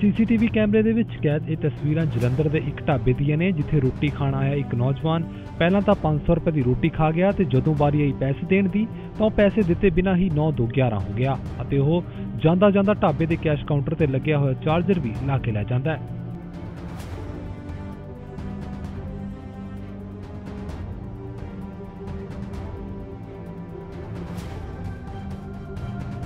CCTV ਕੈਮਰੇ ਦੇ ਵਿੱਚ ਕੈਦ ਇਹ ਤਸਵੀਰਾਂ ਜਲੰਧਰ ਦੇ ਇੱਕ ਢਾਬੇ ਦੀਆਂ ਨੇ, ਜਿੱਥੇ ਰੋਟੀ ਖਾਣ ਆਇਆ ਇੱਕ ਨੌਜਵਾਨ। ਪਹਿਲਾਂ ਤਾਂ 500 ਰੁਪਏ ਦੀ ਰੋਟੀ ਖਾ ਗਿਆ ਤੇ ਜਦੋਂ ਵਾਰੀ ਆਈ ਪੈਸੇ ਦੇਣ ਦੀ, ਤਾਂ ਉਹ ਪੈਸੇ ਦਿੱਤੇ ਬਿਨਾਂ ਹੀ 9 ਦੋ 11 ਹੋ ਗਿਆ ਅਤੇ ਉਹ ਜਾਂਦਾ ਜਾਂਦਾ ਢਾਬੇ ਦੇ ਕੈਸ਼ ਕਾਊਂਟਰ ਤੇ ਲੱਗਿਆ ਹੋਇਆ ਚਾਰਜਰ ਵੀ ਲਾ ਕੇ ਲੈ ਜਾਂਦਾ ਹੈ।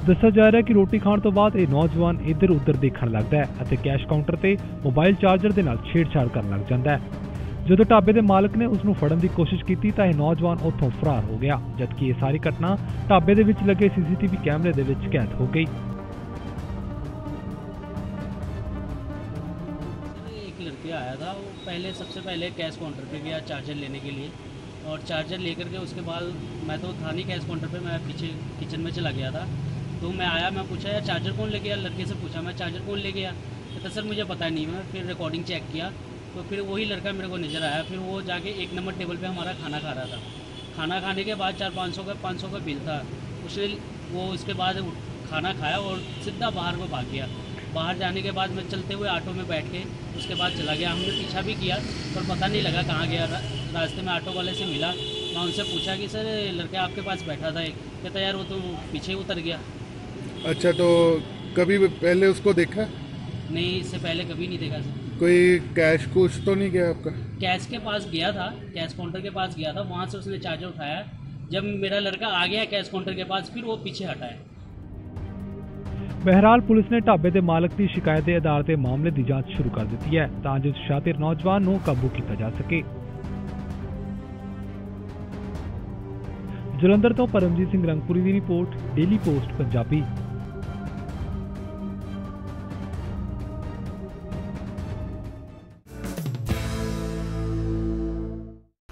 ਦੱਸਿਆ ਜਾ ਰਿਹਾ ਹੈ ਕਿ ਰੋਟੀ ਖਾਣ ਤੋਂ ਬਾਅਦ ਇਹ ਨੌਜਵਾਨ ਇੱਧਰ ਉੱਧਰ ਦੇਖਣ ਲੱਗਦਾ ਹੈ ਅਤੇ ਕੈਸ਼ ਕਾਊਂਟਰ ਤੇ ਮੋਬਾਈਲ ਚਾਰਜਰ ਦੇ ਨਾਲ ਛੇੜਛਾੜ ਕਰਨ ਲੱਗ ਜਾਂਦਾ ਹੈ ਜਦੋਂ ਢਾਬੇ ਦੇ ਮਾਲਕ ਨੇ ਉਸ ਨੂੰ ਫੜਨ ਦੀ ਕੋਸ਼ਿਸ਼ ਕੀਤੀ ਤਾਂ ਇਹ ਨੌਜਵਾਨ ਉੱਥੋਂ ਫਰਾਰ ਹੋ ਗਿਆ ਜਦਕਿ ਇਹ ਸਾਰੀ ਘਟਨਾ ਢਾਬੇ ਦੇ ਵਿੱਚ ਲੱਗੇ ਸੀਸੀਟੀਵੀ ਕੈਮਰੇ ਦੇ ਵਿੱਚ ਕੈਦ ਹੋ ਗਈ एक लड़के आया था वो पहले सबसे पहले कैश काउंटर पे गया चार्जर लेने के लिए और चार्जर लेकर के उसके बाद मैं तो था नहीं कैश काउंटर पे मैं पीछे किचन में चला गया था तो मैं आया, मैं पूछा, यार चार्जर कौन ले गया? लड़के से पूछा, मैं चार्जर कौन ले गया? कहता, सर, मुझे पता नहीं मैं फिर रिकॉर्डिंग चेक किया। तो फिर वही लड़का मेरे को नज़र आया। फिर वो जाके एक नंबर टेबल पे हमारा खाना खा रहा था। खाना खाने के बाद चार पाँच सौ का, पाँच सौ का बिल था। उसने वो, उसके बाद खाना खाया और सीधा बाहर को भाग गया। बाहर जाने के बाद मैं चलते हुए ऑटो में बैठ के, उसके बाद चला गया। हमने पीछा भी किया, पर पता नहीं लगा कहाँ गया। रास्ते में ऑटो वाले से मिला। मैं उनसे पूछा कि, सर लड़का आपके पास बैठा था एक? कहता, यार, वो तो पीछे उतर गया। अच्छा तो कभी भी पहले उसको देखा नहीं इससे पहले कभी नहीं देखा सर कोई कैश कुछ तो नहीं गया आपका कैश के पास गया था कैश काउंटर के पास गया था वहाँ से उसने चार्जर उठाया जब मेरा लड़का आ गया कैश काउंटर के पास फिर वो पीछे हटा है ਬਹਿਰਾਲ ਪੁਲਿਸ ਨੇ ਢਾਬੇ ਦੇ ਮਾਲਕ ਦੀ ਸ਼ਿਕਾਇਤ ਦੇ ਆਧਾਰ ਤੇ ਮਾਮਲੇ ਦੀ ਜਾਂਚ ਸ਼ੁਰੂ ਕਰ ਦਿੱਤੀ ਹੈ ਤਾਂ ਜੋ ਸ਼ਾਤਿਰ ਨੌਜਵਾਨ ਨੂੰ ਕਾਬੂ ਕੀਤਾ ਜਾ ਸਕੇ ਜਲੰਧਰ ਤੋਂ ਪਰਮਜੀਤ ਸਿੰਘ ਰੰਗਪੁਰੀ ਦੀ ਰਿਪੋਰਟ ਡੇਲੀ ਪੋਸਟ ਪੰਜਾਬੀ